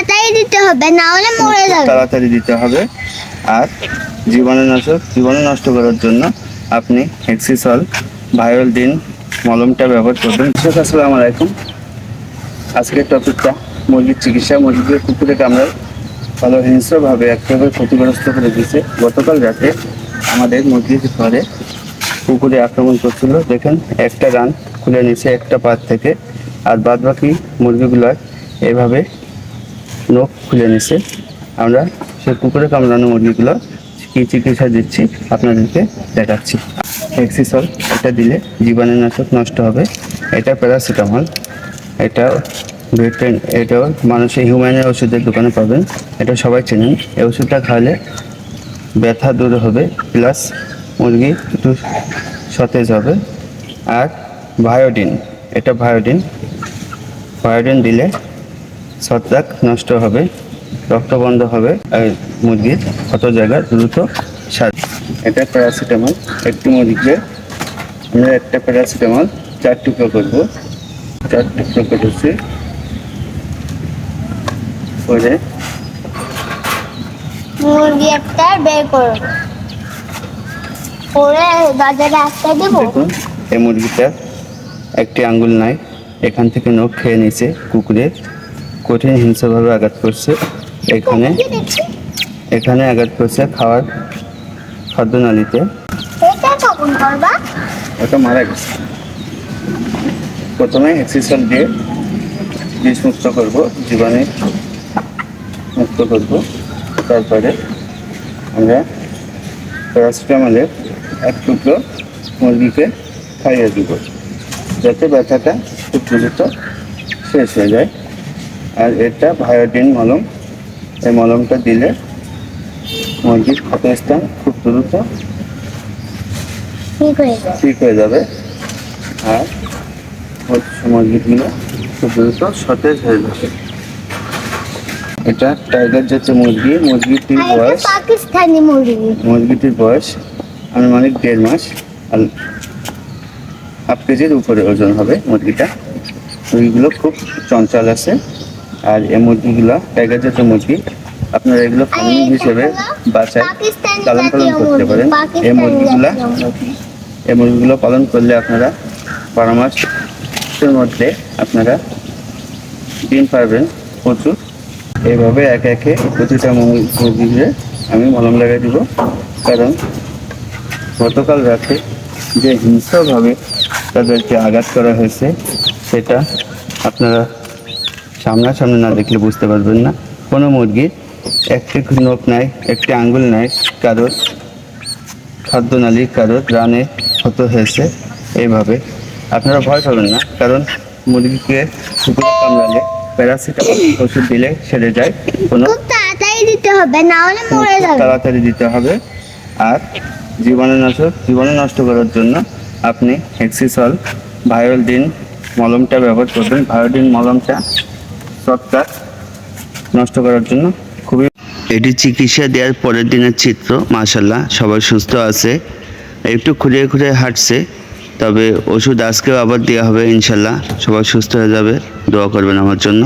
তাড়াতাড়ি দিতে হবে, না হলে মরে যাবে। তাড়াতাড়ি দিতে হবে। আর জীবাণুনাশক জীবাণু নষ্ট করার জন্য আপনি হেক্সিসল ভাইরাল দিন মলমটা ব্যবহার করবেন। আসসালামু আলাইকুম। আজকের টপিকটা মুরগির চিকিৎসা। মুরগিকে কুকুরে কামড়ায় ভালো হিংস্রভাবে একেবারে ক্ষতিগ্রস্ত করে দিয়েছে। গতকাল রাতে আমাদের মুরগির ঘরে কুকুরে আক্রমণ করছিল। দেখেন, একটা রান খুলে নিছে একটা পাত থেকে। আর বাদ বাকি মুরগিগুলোর এভাবে নখ খুলে নিছে। আমরা সেই কুকুরে কামড়ানো মুরগিগুলো কি চিকিৎসা দিচ্ছি, আপনাদেরকে দেখাচ্ছি। এক্সিসল এটা দিলে জীবাণুনাশক নষ্ট হবে। এটা প্যারাসিটামল এটা ভেটেন এটাও মানুষের হিউম্যানের ওষুধের দোকানে পাবেন। এটা সবাই চেনেন। এই ওষুধটা খাওয়ালে ব্যথা দূর হবে প্লাস মুরগি একটু সতেজ হবে। আর ভায়োডিন এটা ভায়োডিন ভায়োডিন দিলে ছত্রাক নষ্ট হবে রক্ত বন্ধ হবে আর মুরগির কত জায়গায় দ্রুত সার। এটা প্যারাসিটামল একটি মুরগিকে আমরা একটা প্যারাসিটামল চার টুকরো করব। চার টুকরো করেছি। করে মুরগি একটা বের করো। করে বাজারে আসতে দেবো। এই মুরগিটা একটি আঙ্গুল নাই এখান থেকে নখ খেয়ে নিছে কুকুরে কঠিন হিংস্রভাবে আঘাত করছে। এখানে এখানে আঘাত করছে খাওয়ার খাদ্যনালীতে। এটা কখন ওটা মারা গেছে। প্রথমে এক্সিসল দিয়ে বিষ মুক্ত করব জীবাণু মুক্ত করব। তারপরে আমরা প্যারাসিটামলের এক টুকরো মুরগিকে খাইয়ে দিব যাতে ব্যথাটা খুব দ্রুত শেষ হয়ে যায়। আর এটা ভায়োডিন মলম। এই মলমটা দিলে মুরগির ক্ষতস্থান খুব দ্রুত ঠিক হয়ে যাবে। আর মুরগিগুলো খুব দ্রুত সতেজ হয়ে যাবে। এটা টাইগার জাতীয় মুরগি। মুরগিটির বয়স পাকিস্তানি মুরগি। মুরগিটির বয়স আনুমানিক দেড় মাস। আর হাফ কেজির উপরে ওজন হবে মুরগিটা। মুরগিগুলো খুব চঞ্চল আছে। আর এই মুরগিগুলো টাইগার জাতীয় মুরগি আপনারা এগুলো ফার্মিং হিসেবে বাসায় লালন পালন করতে পারেন। এই মুরগিগুলা এই মুরগিগুলো পালন করলে আপনারা বারো মাসের মধ্যে আপনারা ডিম পারবেন প্রচুর। এইভাবে একে একে প্রতিটা মুরগি- মুরগিকে আমি মলম লাগাই দিব। কারণ গতকাল রাতে যে হিংস্রভাবে তাদেরকে আঘাত করা হয়েছে সেটা আপনারা সামনাসামনি না দেখলে বুঝতে পারবেন না। কোনো মুরগির একটি নখ নাই একটি আঙ্গুল নাই কারোর খাদ্যনালী কারোর রানে ক্ষত হয়েছে এইভাবে। আপনারা ভয় পাবেন না কারণ মুরগিকে কুকুরে কামড়ালে প্যারাসিটামল ওষুধ দিলে সেরে যায়। কোনো তাড়াতাড়ি দিতে হবে না হলে মরে যাবে। তাড়াতাড়ি দিতে হবে। আর জীবাণুনাশক জীবাণু নষ্ট করার জন্য আপনি হেক্সিসল ভায়োডিন মলমটা ব্যবহার করবেন। ভায়োডিন মলমটা সৎকার নষ্ট করার জন্য খুবই এটি চিকিৎসা দেওয়ার পরের দিনের চিত্র মাশাল্লাহ সবাই সুস্থ আছে। একটু খুঁড়িয়ে খুঁড়িয়ে হাঁটছে, তবে ওষুধ আজকেও আবার দেওয়া হবে ইনশাল্লাহ সবাই সুস্থ হয়ে যাবে, দোয়া করবেন আমার জন্য।